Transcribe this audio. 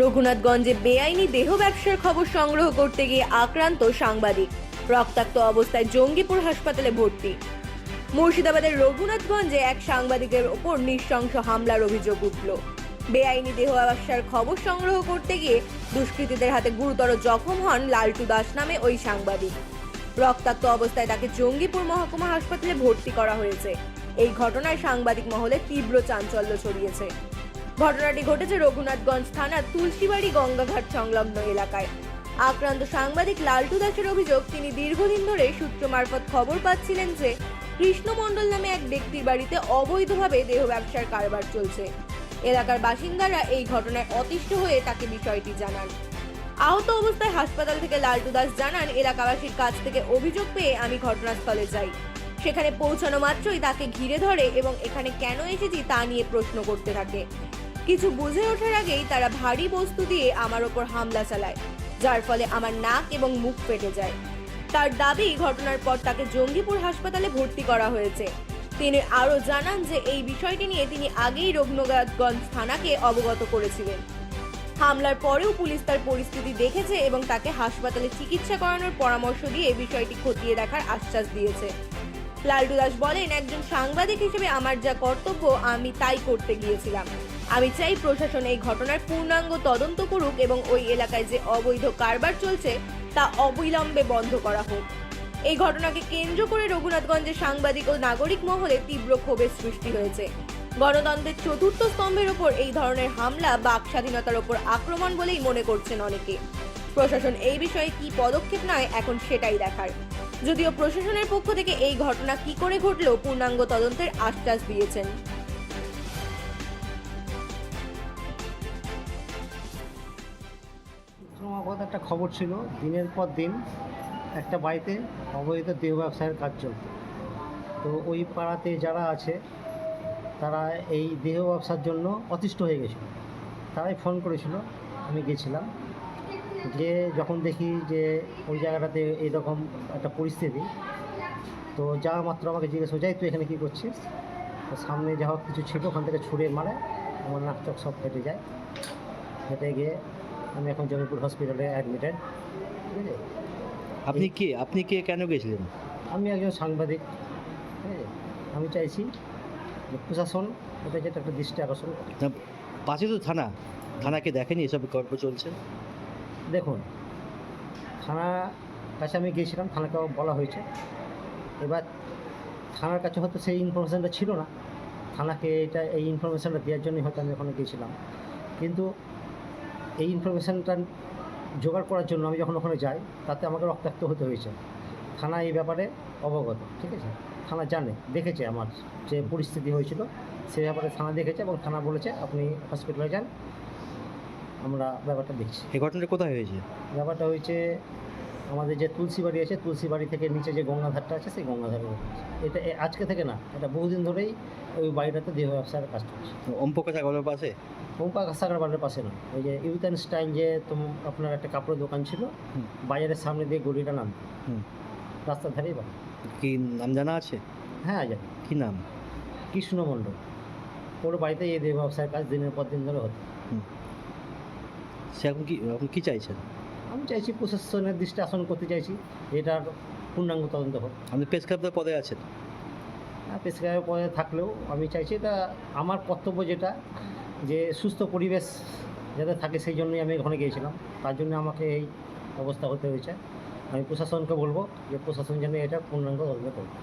রঘুনাথগঞ্জে বেআইনি দেহ ব্যবসার খবর সংগ্রহ করতে গিয়ে আক্রান্ত সাংবাদিক। রক্তাক্ত অবস্থায় জঙ্গিপুর হাসপাতালে ভর্তি। মুর্শিদাবাদের রঘুনাথগঞ্জে এক সাংবাদিকের ওপর নৃশংস হামলার অভিযোগ উঠল। বেআইনি দেহ ব্যবসার খবর সংগ্রহ করতে গিয়ে দুষ্কৃতীদের হাতে গুরুতর জখম হন লালটু দাস নামে ওই সাংবাদিক। রক্তাক্ত অবস্থায় তাকে জঙ্গিপুর মহকুমা হাসপাতালে ভর্তি করা হয়েছে। এই ঘটনায় সাংবাদিক মহলে তীব্র চাঞ্চল্য ছড়িয়েছে। ঘটনাটি ঘটেছে রঘুনাথগঞ্জ থানার তুলসীবাড়ি গঙ্গাঘাট সংলগ্ন এলাকায়। আক্রান্ত সাংবাদিক লালটু দাসের অভিযোগ, তিনি দীর্ঘদিন ধরে সূত্র মারফত খবর পাচ্ছিলেন যে কৃষ্ণ মণ্ডল নামে এক ব্যক্তির বাড়িতে অবৈধভাবে দেহ ব্যবসার কারবার চলছে। এলাকার বাসিন্দারা এই ঘটনায় অতিষ্ঠ হয়ে তাকে বিষয়টি জানান। আহত অবস্থায় হাসপাতাল থেকে লালটু দাস জানান, এলাকাবাসীর কাছ থেকে অভিযোগ পেয়ে আমি ঘটনাস্থলে যাই। সেখানে পৌঁছানো মাত্রই তাকে ঘিরে ধরে এবং এখানে কেন এসেছি তা নিয়ে প্রশ্ন করতে থাকে। কিছু বুঝে ওঠার আগেই তারা ভারী বস্তু দিয়ে আমার ওপর হামলা চালায়, যার ফলে আমার নাক এবং মুখ ফেটে যায়। তার দাবি, ঘটনার পর তাকে জঙ্গিপুর হাসপাতালে ভর্তি করা হয়েছে। তিনি আরও জানান যে এই বিষয়টি নিয়ে তিনি আগেই রঘুনাথগঞ্জ থানাকে অবগত করেছিলেন। হামলার পরেও পুলিশ তার পরিস্থিতি দেখেছে এবং তাকে হাসপাতালে চিকিৎসা করানোর পরামর্শ দিয়ে বিষয়টি খতিয়ে দেখার আশ্বাস দিয়েছে। লালটু দাস বলেন, একজন সাংবাদিক হিসেবে আমার যা কর্তব্য, আমি তাই করতে গিয়েছিলাম। আমি চাই প্রশাসন এই ঘটনার পূর্ণাঙ্গ তদন্ত করুক এবং ওই এলাকায় যে অবৈধ কারবার চলছে, তা অবিলম্বে বন্ধ করা হোক। এই ঘটনাকে কেন্দ্র করে রঘুনাথগঞ্জের সাংবাদিক ও নাগরিক মহলে তীব্র ক্ষোভের সৃষ্টি হয়েছে। গণতন্ত্রের চতুর্থ স্তম্ভের ওপর এই ধরনের হামলা বাক স্বাধীনতার ওপর আক্রমণ বলেই মনে করছেন অনেকে। প্রশাসন এই বিষয়ে কি পদক্ষেপ নেয়, এখন সেটাই দেখার। যদিও প্রশাসনের পক্ষ থেকে এই ঘটনা কি করে ঘটলো, পূর্ণাঙ্গ তদন্তের আশ্বাস দিয়েছেন। ক্রমাগত একটা খবর ছিল, দিনের পর দিন একটা বাড়িতে অবৈধ দেহ ব্যবসায়ের কাজ চলত। তো ওই পাড়াতে যারা আছে, তারা এই দেহ ব্যবসার জন্য অতিষ্ঠ হয়ে গেছিল। তারাই ফোন করেছিল, আমি গেছিলাম। যে যখন দেখি যে ওই জায়গাটাতে এইরকম একটা পরিস্থিতি, তো যা মাত্র আমাকে জিজ্ঞেস হয়ে যায় তুই এখানে কী করছিস? তো সামনে যা হোক কিছু ছিল, ওখান থেকে ছুড়ে মারে, আমার নাক চোখ সব ফেটে যায়। ফেটে গিয়ে আমি এখন জমিপুর হসপিটালে অ্যাডমিটেড ঠিক আছে? আপনি কে? আপনি কে? কেন গেছিলেন? আমি একজন সাংবাদিক ঠিক আছে? আমি চাইছি যে প্রশাসন এটা যেটা একটা দৃষ্টি আকর্ষণ করে। পাশে তো থানা। থানাকে দেখেনি এসব গল্প চলছে? দেখুন থানা কাছে আমি গিয়েছিলাম থানাকে বলা হয়েছে। এবার থানার কাছে হয়তো সেই ইনফরমেশানটা ছিল না। থানাকে এটা এই ইনফরমেশানটা দেওয়ার জন্যই হয়তো আমি ওখানে গিয়েছিলাম। কিন্তু এই ইনফরমেশানটা জোগাড় করার জন্য আমি যখন ওখানে যাই তাতে আমাকে রক্তাক্ত হতে হয়েছে। থানা এই ব্যাপারে অবগত ঠিক আছে? থানা জানে দেখেছে আমার যে পরিস্থিতি হয়েছিল সে ব্যাপারে থানা দেখেছে এবং থানা বলেছে আপনি হসপিটালে যান আমরা ব্যাপারটা দেখছি। এই ঘটনাটা কোথায় হয়েছে? ব্যাপারটা হয়েছে আমাদের যে তুলসী বাড়ি আছে তুলসী বাড়ি থেকে নিচে যে গঙ্গাধারটা আছে সেই গঙ্গাধারের এটা আজকে থেকে না এটা বহুদিন ধরেই ওই বাড়িটাতে দেহ ব্যবসার কাজ করছে প্রকাশ আগরওয়ালের পাশে? পম্পা সাগর বাড়ির পাশে না। ওই যে ইউথ অ্যান্ড স্টাইল যে আপনার একটা কাপড়ের দোকান ছিল বাজারের সামনে দিয়ে গলিটা নাম। রাস্তার ধারেই বাড়ি। কি নাম জানা আছে? হ্যাঁ জানি। কি নাম? কৃষ্ণ মণ্ডল। ওর বাড়িতে এই দেহ ব্যবসার কাজ দিনের পর দিন ধরে হতো সে এখন কি এখন কি চাইছেন? আমি চাইছি প্রশাসনের দৃষ্টি আসন করতে চাইছি এটার পূর্ণাঙ্গ তদন্ত হোক। আপনি প্রেস ক্লাবের পদে আছেন? পেশকারের পদে থাকলেও আমি চাইছি এটা আমার কর্তব্য যেটা যে সুস্থ পরিবেশ যাতে থাকে সেই জন্যই আমি ওখানে গিয়েছিলাম। তার জন্য আমাকে এই অবস্থা হতে হয়েছে। আমি প্রশাসনকে বলব যে প্রশাসন যেন এটা পূর্ণাঙ্গ তদন্ত করবে